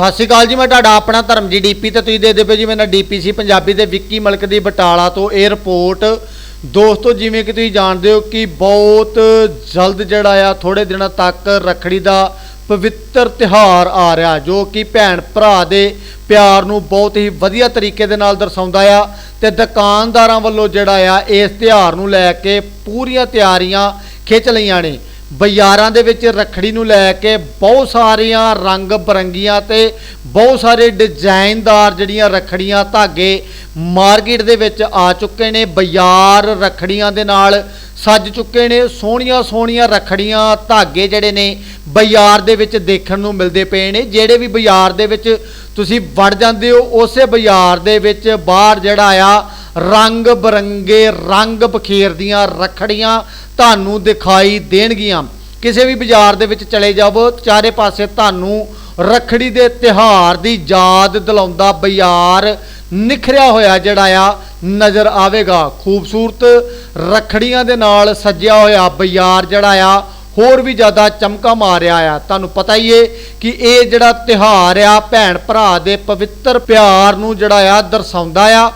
ਸਤਿ ਸ਼੍ਰੀ ਅਕਾਲ ਜੀ, ਮੈਂ ਤੁਹਾਡਾ ਆਪਣਾ ਧਰਮ ਧਰਮਜੀ ਡੀਪੀ ਤੇ ਤੁਸੀਂ ਦੇ ਪਏ ਜੀ, ਮੇਰਾ ਡੀਪੀਸੀ ਪੰਜਾਬੀ ਦੇ ਵਿੱਕੀ ਮਲਕ ਦੀ ਬਟਾਲਾ ਤੋਂ ਇਹ ਰਿਪੋਰਟ। ਦੋਸਤੋ, ਜਿਵੇਂ ਕਿ ਤੁਸੀਂ ਜਾਣਦੇ ਹੋ ਕਿ ਬਹੁਤ ਜਲਦ ਜਿਹੜਾ ਆ ਥੋੜੇ ਦਿਨਾਂ ਤੱਕ ਰੱਖੜੀ ਦਾ ਪਵਿੱਤਰ ਤਿਹਾਰ ਆ ਰਿਹਾ, ਜੋ ਕਿ ਭੈਣ ਭਰਾ ਦੇ ਪਿਆਰ ਨੂੰ ਬਹੁਤ ਹੀ ਵਧੀਆ ਤਰੀਕੇ ਦੇ ਨਾਲ ਦਰਸਾਉਂਦਾ ਆ ਤੇ ਦੁਕਾਨਦਾਰਾਂ ਵੱਲੋਂ ਜਿਹੜਾ ਆ, ਇਸ ਤਿਹਾਰ ਨੂੰ ਲੈ ਕੇ ਪੂਰੀਆਂ ਤਿਆਰੀਆਂ ਖਿੱਚ ਲਈਆਂ ਨੇ। ਬਾਜ਼ਾਰਾਂ ਦੇ ਵਿੱਚ ਰੱਖੜੀ ਨੂੰ ਲੈ ਕੇ ਬਹੁਤ ਸਾਰੀਆਂ ਰੰਗ ਬਰੰਗੀਆਂ ਤੇ ਬਹੁਤ ਸਾਰੇ ਡਿਜ਼ਾਈਨਦਾਰ ਜਿਹੜੀਆਂ ਰੱਖੜੀਆਂ ਧਾਗੇ ਮਾਰਕੀਟ ਦੇ ਵਿੱਚ ਆ ਚੁੱਕੇ ਨੇ, ਬਾਜ਼ਾਰ ਰੱਖੜੀਆਂ ਦੇ ਨਾਲ ਸੱਜ ਚੁੱਕੇ ਨੇ ਸੋਹਣੀਆਂ ਸੋਹਣੀਆਂ ਰੱਖੜੀਆਂ ਧਾਗੇ ਜਿਹੜੇ ਨੇ ਬਾਜ਼ਾਰ ਦੇ ਵਿੱਚ ਦੇਖਣ ਨੂੰ ਮਿਲਦੇ ਪਏ ਨੇ। ਜਿਹੜੇ ਵੀ ਬਾਜ਼ਾਰ ਦੇ ਵਿੱਚ ਤੁਸੀਂ ਵੜ ਜਾਂਦੇ ਹੋ, ਉਸੇ ਬਾਜ਼ਾਰ ਦੇ ਵਿੱਚ ਬਾਹਰ ਜਿਹੜਾ ਆ ਰੰਗ ਬਰੰਗੇ, ਰੰਗ ਬਖੇਰਦੀਆਂ ਰੱਖੜੀਆਂ ਤੁਹਾਨੂੰ ਦਿਖਾਈ ਦੇਣਗੀਆਂ। ਕਿਸੇ ਵੀ ਬਾਜ਼ਾਰ ਦੇ ਵਿੱਚ ਚਲੇ ਜਾਵੋ ਚਾਰੇ ਪਾਸੇ ਤੁਹਾਨੂੰ ਰੱਖੜੀ ਦੇ ਤਿਹਾਰ ਦੀ ਯਾਦ ਦਿਲਾਉਂਦਾ ਬਾਜ਼ਾਰ ਨਿਖਰਿਆ ਹੋਇਆ ਜਿਹੜਾ ਆ ਨਜ਼ਰ ਆਵੇਗਾ। ਖੂਬਸੂਰਤ ਰੱਖੜੀਆਂ ਦੇ ਨਾਲ ਸਜਿਆ ਹੋਇਆ ਬਾਜ਼ਾਰ ਜਿਹੜਾ ਆ ਹੋਰ ਵੀ ਜ਼ਿਆਦਾ ਚਮਕਾ ਮਾਰਿਆ ਆ। ਤੁਹਾਨੂੰ ਪਤਾ ਹੀ ਏ ਕਿ ਇਹ ਜਿਹੜਾ ਤਿਹਾਰ ਆ, ਭੈਣ ਭਰਾ ਦੇ ਪਵਿੱਤਰ ਪਿਆਰ ਨੂੰ ਜਿਹੜਾ ਆ ਦਰਸਾਉਂਦਾ ਆ।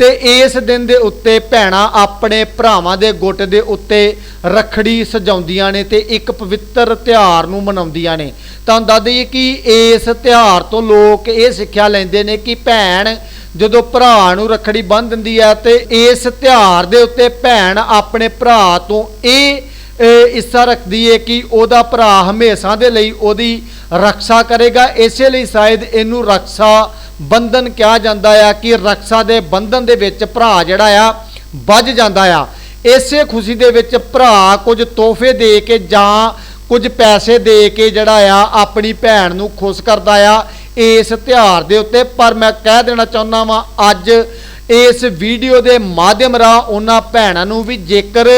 ਤੇ ਇਸ ਦਿਨ ਦੇ ਉੱਤੇ ਭੈਣਾਂ ਆਪਣੇ ਭਰਾਵਾਂ ਦੇ ਗੁੱਟ ਦੇ ਉੱਤੇ ਰੱਖੜੀ ਸਜਾਉਂਦੀਆਂ ਨੇ ਤੇ ਇੱਕ ਪਵਿੱਤਰ ਤਿਉਹਾਰ ਨੂੰ ਮਨਾਉਂਦੀਆਂ ਨੇ। ਤਾਂ ਦੱਸ ਦਈਏ ਕਿ ਇਸ ਤਿਉਹਾਰ ਤੋਂ ਲੋਕ ਇਹ ਸਿੱਖਿਆ ਲੈਂਦੇ ਨੇ ਕਿ ਭੈਣ ਜਦੋਂ ਭਰਾ ਨੂੰ ਰੱਖੜੀ ਬੰਨ੍ਹ ਦਿੰਦੀ ਹੈ ਤੇ ਇਸ ਤਿਉਹਾਰ ਦੇ ਉੱਤੇ ਭੈਣ ਆਪਣੇ ਭਰਾ ਤੋਂ ਇਹ ਇਹ ਰੱਖਦੀ ਏ ਕਿ ਉਹਦਾ ਭਰਾ ਹਮੇਸ਼ਾ ਦੇ ਲਈ ਉਹਦੀ ਰੱਖਿਆ ਕਰੇਗਾ। ਇਸੇ ਲਈ ਸ਼ਾਇਦ ਇਹਨੂੰ ਰੱਖਿਆ ਬੰਧਨ ਕਿਹਾ ਜਾਂਦਾ ਆ ਕਿ ਰੱਖਿਆ ਦੇ ਬੰਧਨ ਦੇ ਵਿੱਚ ਭਰਾ ਜਿਹੜਾ ਆ, ਵੱਜ ਜਾਂਦਾ ਆ। ਇਸੇ ਖੁਸ਼ੀ ਦੇ ਵਿੱਚ ਭਰਾ ਕੁਝ ਤੋਹਫੇ ਦੇ ਕੇ ਜਾਂ ਕੁਝ ਪੈਸੇ ਦੇ ਕੇ ਜਿਹੜਾ ਆ, ਆਪਣੀ ਭੈਣ ਨੂੰ ਖੁਸ਼ ਕਰਦਾ ਆ। ਇਸ ਤਿਉਹਾਰ ਦੇ ਉੱਤੇ, ਪਰ ਮੈਂ ਕਹਿ ਦੇਣਾ ਚਾਹੁੰਦਾ ਵਾਂ, ਅੱਜ ਇਸ ਵੀਡੀਓ ਦੇ ਮਾਧਿਅਮ ਰਾ ਉਹਨਾਂ ਭੈਣਾਂ ਨੂੰ ਵੀ ਜੇਕਰ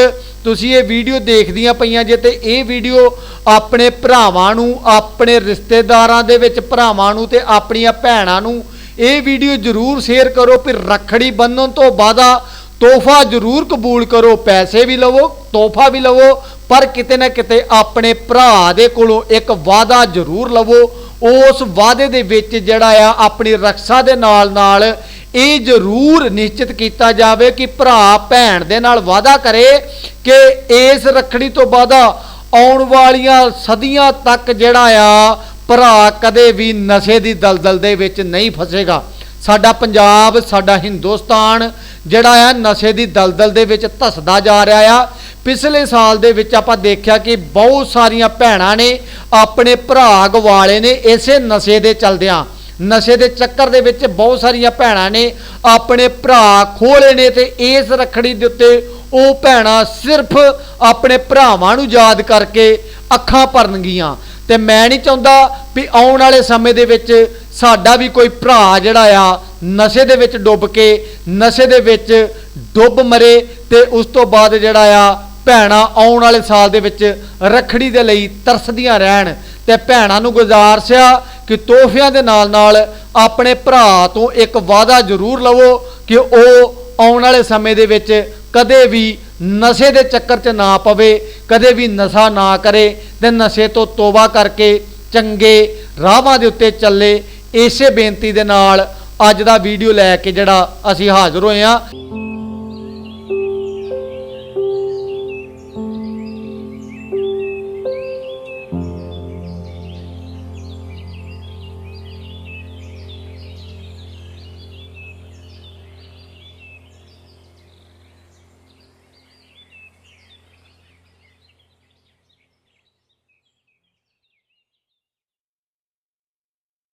ਤੁਸੀਂ ਇਹ ਵੀਡੀਓ ਦੇਖਦੀਆਂ ਪਈਆਂ ਜੇ ਤੇ ਇਹ ਵੀਡੀਓ ਆਪਣੇ ਭਰਾਵਾਂ ਨੂੰ, ਆਪਣੇ ਰਿਸ਼ਤੇਦਾਰਾਂ ਦੇ ਵਿੱਚ ਭਰਾਵਾਂ ਨੂੰ ਤੇ ਆਪਣੀਆਂ ਭੈਣਾਂ ਨੂੰ ਇਹ ਵੀਡੀਓ ਜਰੂਰ ਸ਼ੇਅਰ ਕਰੋ ਕਿ ਰੱਖੜੀ ਬੰਨਣ ਤੋਂ ਬਾਅਦਾ ਤੋਹਫਾ ਜਰੂਰ ਕਬੂਲ ਕਰੋ, ਪੈਸੇ ਵੀ ਲਵੋ, ਤੋਹਫਾ ਵੀ ਲਵੋ, ਪਰ ਕਿਤੇ ਨਾ ਕਿਤੇ ਆਪਣੇ ਭਰਾ ਦੇ ਕੋਲੋਂ ਇੱਕ ਵਾਅਦਾ ਜਰੂਰ ਲਵੋ। ਉਸ ਵਾਅਦੇ ਦੇ ਵਿੱਚ ਜਿਹੜਾ ਆ, ਆਪਣੀ ਰੱਖਿਆ ਦੇ ਨਾਲ ਨਾਲ ਇਹ ਜ਼ਰੂਰ ਨਿਸ਼ਚਿਤ ਕੀਤਾ ਜਾਵੇ ਕਿ ਭਰਾ ਭੈਣ ਦੇ ਨਾਲ ਵਾਅਦਾ ਕਰੇ ਕਿ ਇਸ ਰੱਖੜੀ ਤੋਂ ਬਾਅਦ ਆਉਣ ਵਾਲੀਆਂ ਸਦੀਆਂ ਤੱਕ ਜਿਹੜਾ ਆ ਭਰਾ ਕਦੇ ਵੀ ਨਸ਼ੇ ਦੀ ਦਲਦਲ ਦੇ ਵਿੱਚ ਨਹੀਂ ਫਸੇਗਾ। ਸਾਡਾ ਪੰਜਾਬ, ਸਾਡਾ ਹਿੰਦੁਸਤਾਨ ਜਿਹੜਾ ਆ ਨਸ਼ੇ ਦੀ ਦਲਦਲ ਦੇ ਵਿੱਚ ਧਸਦਾ ਜਾ ਰਿਹਾ ਆ। ਪਿਛਲੇ ਸਾਲ ਦੇ ਵਿੱਚ ਆਪਾਂ ਦੇਖਿਆ ਕਿ ਬਹੁਤ ਸਾਰੀਆਂ ਭੈਣਾਂ ਨੇ ਆਪਣੇ ਭਰਾ ਗਵਾਲੇ ਨੇ ਇਸੇ ਨਸ਼ੇ ਦੇ ਚਲਦਿਆਂ। ਨਸ਼ੇ ਦੇ ਚੱਕਰ ਦੇ ਵਿੱਚ ਬਹੁਤ ਸਾਰੀਆਂ ਭੈਣਾਂ ਨੇ ਆਪਣੇ ਭਰਾ ਖੋਲੇ ਨੇ ਤੇ ਇਸ ਰੱਖੜੀ ਦੇ ਉੱਤੇ ਉਹ ਭੈਣਾਂ ਸਿਰਫ ਆਪਣੇ ਭਰਾਵਾਂ ਨੂੰ ਯਾਦ ਕਰਕੇ ਅੱਖਾਂ ਭਰਨਗੀਆਂ। ਤੇ ਮੈਂ ਨਹੀਂ ਚਾਹੁੰਦਾ ਵੀ ਆਉਣ ਵਾਲੇ ਸਮੇਂ ਦੇ ਵਿੱਚ ਸਾਡਾ ਵੀ ਕੋਈ ਭਰਾ ਜਿਹੜਾ ਆ ਨਸ਼ੇ ਦੇ ਵਿੱਚ ਡੁੱਬ ਕੇ, ਨਸ਼ੇ ਦੇ ਵਿੱਚ ਡੁੱਬ ਮਰੇ ਤੇ ਉਸ ਤੋਂ ਬਾਅਦ ਜਿਹੜਾ ਆ ਭੈਣਾਂ ਆਉਣ ਵਾਲੇ ਸਾਲ ਦੇ ਵਿੱਚ ਰੱਖੜੀ ਦੇ ਲਈ ਤਰਸਦੀਆਂ ਰਹਿਣ ਤੇ ਭੈਣਾਂ ਨੂੰ ਗੁਜ਼ਾਰਿਸ਼ ਆ ਕਿ ਤੋਹਫਿਆਂ ਦੇ ਨਾਲ ਨਾਲ ਆਪਣੇ ਭਰਾ ਤੋਂ ਇੱਕ ਵਾਅਦਾ ਜ਼ਰੂਰ ਲਵੋ ਕਿ ਉਹ ਆਉਣ ਵਾਲੇ ਸਮੇਂ ਦੇ ਵਿੱਚ ਕਦੇ ਵੀ ਨਸ਼ੇ ਦੇ ਚੱਕਰ 'ਚ ਨਾ ਪਵੇ, ਕਦੇ ਵੀ ਨਸ਼ਾ ਨਾ ਕਰੇ, ਤੇ ਨਸ਼ੇ ਤੋਂ ਤੋਬਾ ਕਰਕੇ ਚੰਗੇ ਰਾਹਾਂ ਦੇ ਉੱਤੇ ਚੱਲੇ, ਇਸੇ ਬੇਨਤੀ ਦੇ ਨਾਲ ਅੱਜ ਦਾ ਵੀਡੀਓ ਲੈ ਕੇ ਜਿਹੜਾ ਅਸੀਂ ਹਾਜ਼ਰ ਹੋਏ ਆ